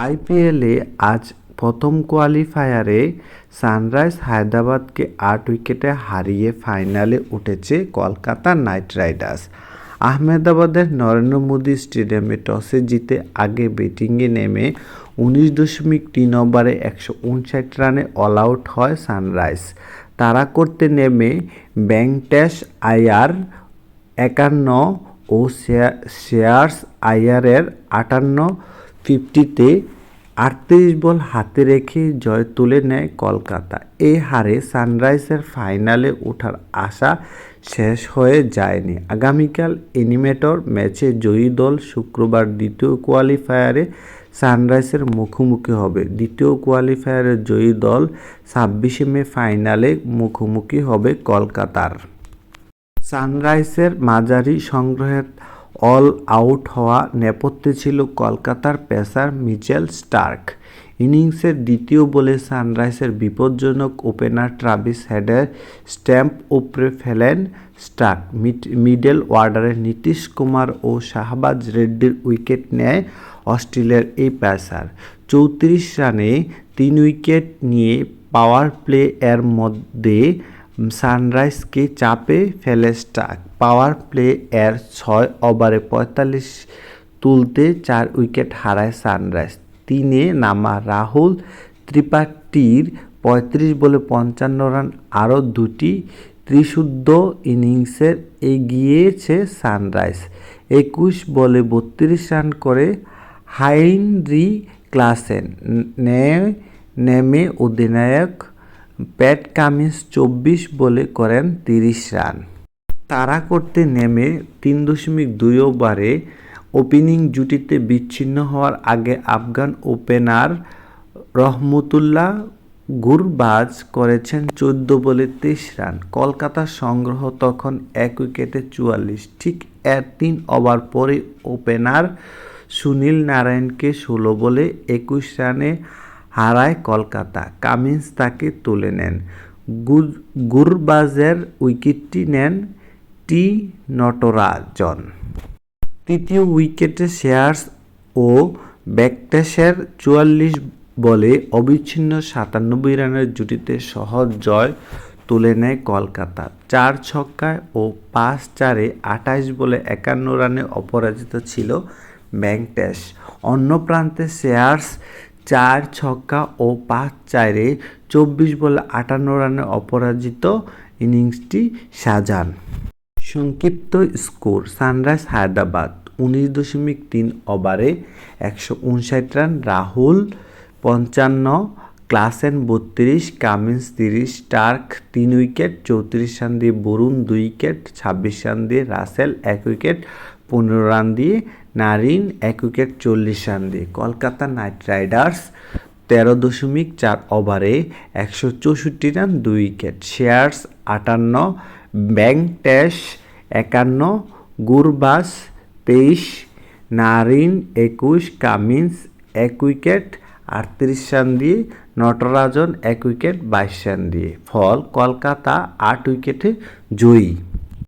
আইপিএলে আজ প্রথম কোয়ালিফায়ারে সানরাইজ হায়দ্রাবাদকে আট উইকেটে হারিয়ে ফাইনালে উঠেছে কলকাতা নাইট রাইডার্স। আহমেদাবাদের নরেন্দ্র মোদী স্টেডিয়ামে টসে জিতে আগে ব্যাটিংয়ে নেমে উনিশ দশমিক তিন ওভারে একশো উনষাট রানে অল আউট হয় সানরাইজ। তাড়া করতে নেমে ব্যাংটেশ আয়ার একান্ন ও শেয়ার্স আয়ারের আটান্ন ফিফটিতে আটত্রিশ বল হাতে রেখে জয় তুলে নেয় কলকাতা। এই হারে সানরাইজের ফাইনালে ওঠার আশা শেষ হয়ে যায়নি। আগামীকাল এনিমেটর ম্যাচে জয়ী দল শুক্রবার দ্বিতীয় কোয়ালিফায়ারে সানরাইজের মুখোমুখি হবে। দ্বিতীয় কোয়ালিফায়ারের জয়ী দল ছাব্বিশে মে ফাইনালে মুখোমুখি হবে কলকাতার। সানরাইজের মাঝারি সংগ্রহের অল আউট হওয়া নেপথ্যে ছিল কলকাতার পেসার মিচেল স্টার্ক। ইনিংসের দ্বিতীয় বলে সানরাইজের বিপজ্জনক ওপেনার ট্রাভিস হেডের স্ট্যাম্প উপড়ে ফেলেন স্টার্ক। মিডল ওয়ার্ডারে নীতিশ কুমার ও শাহবাজ রেড্ডির উইকেট নেয় অস্ট্রেলিয়ার এই পেসার। চৌত্রিশ রানে তিন উইকেট নিয়ে পাওয়ার প্লে এর মধ্যে সানরাইজকে চাপে ফেলে স্টার্ক। পাওয়ার প্লে এর ছয় ওভারে পঁয়তাল্লিশ তুলতে চার উইকেট হারায় সানরাইজ। তিনে নামা রাহুল ত্রিপাঠীর পঁয়ত্রিশ বলে পঞ্চান্ন রান, আরও দুটি ত্রিশুদ্ধ ইনিংসের এগিয়েছে সানরাইজ। একুশ বলে বত্রিশ রান করে হাইনরি ক্লাসেন। নেমে অধিনায়ক প্যাট কামিন্স চব্বিশ বলে করেন তিরিশ রান। তাড়া করতে নেমে তিন দশমিক দুই ওভারে ওপেনিং জুটিতে বিচ্ছিন্ন হওয়ার আগে আফগান ওপেনার রহমতুল্লাহ গুরবাজ করেছেন চোদ্দ বলে তেইশ রান। কলকাতার সংগ্রহ তখন এক উইকেটে চুয়াল্লিশ। ঠিক এর তিন ওভার পরে ওপেনার সুনীল নারায়ণকে ষোলো বলে একুশ রানে হারায় কলকাতা। কামিন্স তাকে তুলে নেন। গুরবাজের উইকেটটি নেন টি নটরাজন। তৃতীয় উইকেটে শেয়ার্স ও ব্যাকটেশের চুয়াল্লিশ বলে অবিচ্ছিন্ন সাতানব্বই রানের জুটিতে সহজ জয় তুলে নেয় কলকাতা। চার ছক্কায় ও পাঁচ চারে আঠাশ বলে একান্ন রানে অপরাজিত ছিল ব্যাংটেশ অন্য প্রান্তে শেয়ার্স চার ছক্কা ও পাঁচ চারে চব্বিশ বলে আটান্ন রানে অপরাজিত ইনিংসটি সাজান। সংক্ষিপ্ত স্কোর, সানরাইজ হায়দ্রাবাদ, উনিশ দশমিক তিন ওভারে একশো উনষাট রান, রাহুল পঞ্চান্ন, ক্লাসেন বত্রিশ, কামিন্স তিরিশ টার্ক তিন উইকেট, চৌত্রিশ রান দিয়ে বরুণ দুই উইকেট, ছাব্বিশ রান দিয়ে রাসেল এক উইকেট পনেরো রান দিয়ে নারিন এক উইকেট চল্লিশ রান দিয়ে। কলকাতা নাইট রাইডার্স তেরো দশমিক চার ওভারে একশো চৌষট্টি রান, দুই উইকেট। শেয়ার্স আটান্ন ব্যাংটেশ একান্ন, গুরবাস তেইশ নারিন একুশ, কামিন্স এক উইকেট আটত্রিশ রান দিয়ে, নটরাজন এক উইকেট বাইশ রান দিয়ে। ফল, কলকাতা আট উইকেটে জয়ী।